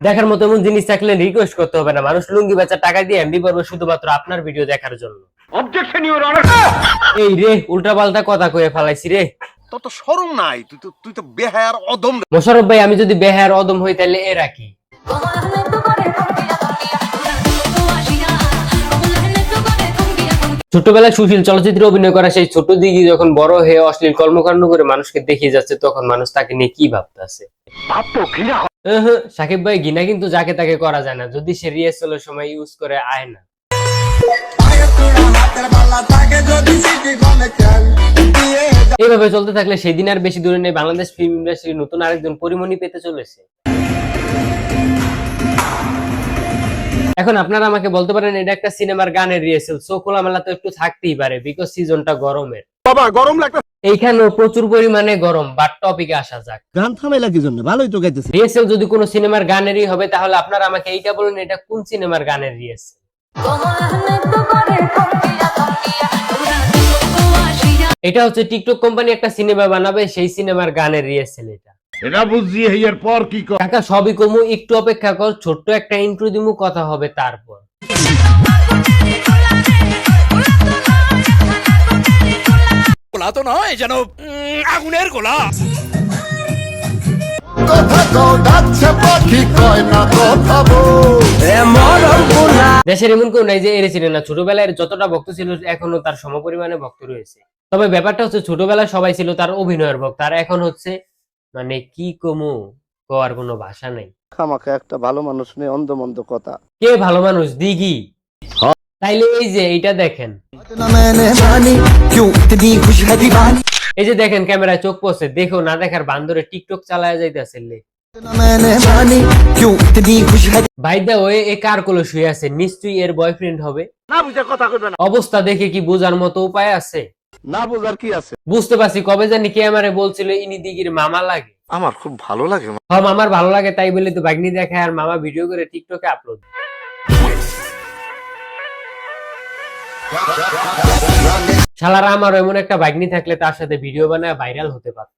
দেখার মতো এমন জিনিস থাকলে রিকোয়েস্ট করতে হবে না। মানুষ লুঙ্গি বেচার টাকা দিয়ে এমবি করবে শুধুমাত্র আপনার ভিডিও দেখার জন্য। অবজেকশন ইওর অনার এই রে উল্টা পাল্টা কথা কয়ে ফেলাইছি রে। তোর তো শরম নাই। তুই তো তুই তো বেহায়ার অদম। মোশাররফ ভাই আমি যদি বেহায়ার অদম হই তাহলে এরা কি? ছোটবেলায় সুশীল চলচ্চিত্রে অভিনয় করা সেই ছোট দিদি যখন বড় হয়ে অশ্লীল কর্মকাণ্ড করে মানুষকে দেখিয়ে যাচ্ছে তখন মানুষ তাকে নিয়ে কি ভাবতেছে? সাকিব ভাই গিনা কিন্তু যাকে তাকে করা যায় না, যদি সে রিহার্সালের সময় ইউজ করে আয় না। এইভাবে চলতে থাকলে সেদিন আর বেশি দূরে নেই, বাংলাদেশ ফিল্ম ইন্ডাস্ট্রি নতুন আরেকজন পরিমণি পেতে চলেছে। এখন আপনারা আমাকে বলতে পারেন, এটা একটা সিনেমার গানের রিহার্সাল সো খোলামেলা তো একটু থাকতেই পারে বিকজ সিজনটা গরমের। বাবা, গরম লাগতে এইখানেও প্রচুর পরিমাণে গরম বাট টপিকে আসা যাক। গান থামাইলা কি জন্য? ভালোই তো গাইতেছে। রিহার্সাল যদি কোনো সিনেমার গানেরই হবে তাহলে আপনারা আমাকে এইটা বলুন এটা কোন সিনেমার গানের ashia. এটা হচ্ছে টিকটক কোম্পানি একটা সিনেমা বানাবে সেই সিনেমার গানের রিহার্সাল এটা। এটা বুঝছি এর পর কি কর কাকা সবই কমু একটু অপেক্ষা কর ছোট্ট একটা ইন্ট্রো দিমু কথা হবে তারপর। তো নয় যেন উম, আগুনের গোলা। কথা কও ডাকছে পাখি কয় না কথা বল দেশের এমন কেউ নাই যে এর ছিলেন না। ছোটবেলায় এর যতটা ভক্ত ছিল এখনও তার সমপরিমাণে ভক্ত রয়েছে। তবে ব্যাপারটা হচ্ছে ছোটবেলায় সবাই ছিল তার অভিনয়ের ভক্ত। আর এখন হচ্ছে মানে কি কমু কোয়ার কোনো ভাষা নেই। খামাখা একটা ভালো মানুষ নিয়ে অন্ধ মন্দ কথা। কে ভালো মানুষ? দিঘি। তাইলে এই যে এইটা দেখেন। এই যে দেখেন ক্যামেরায় চোখ পড়ছে দেখো না দেখার বান্দরে টিকটক চালায় যাইতেছে ভাই ওয়ে এ কার কোলে শুয়ে আছে? নিশ্চয়ই এর বয়ফ্রেন্ড হবে। না বুঝে কথা কইবে না। অবস্থা দেখে কি বোঝার মতো উপায় আছে? না বোঝার কি আছে? বুঝতে পারছি কবে জানি কে আমারে বলছিল ইনি দিঘির মামা লাগে। আমার খুব ভালো লাগে হম আমার ভালো লাগে তাই বলে তো বাগনি দেখায় আর মামা ভিডিও করে টিকটকে আপলোড শালারা আমার এমন একটা বাগনি থাকলে তার সাথে ভিডিও বানায় ভাইরাল হতে পারত.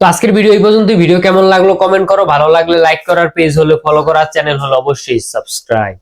তো আজকের ভিডিও এই পর্যন্ত ভিডিও কেমন লাগল কমেন্ট করো। ভালো লাগলে লাইক করার পেজ হলে ফলো করার চ্যানেল হলো অবশ্যই সাবস্ক্রাইব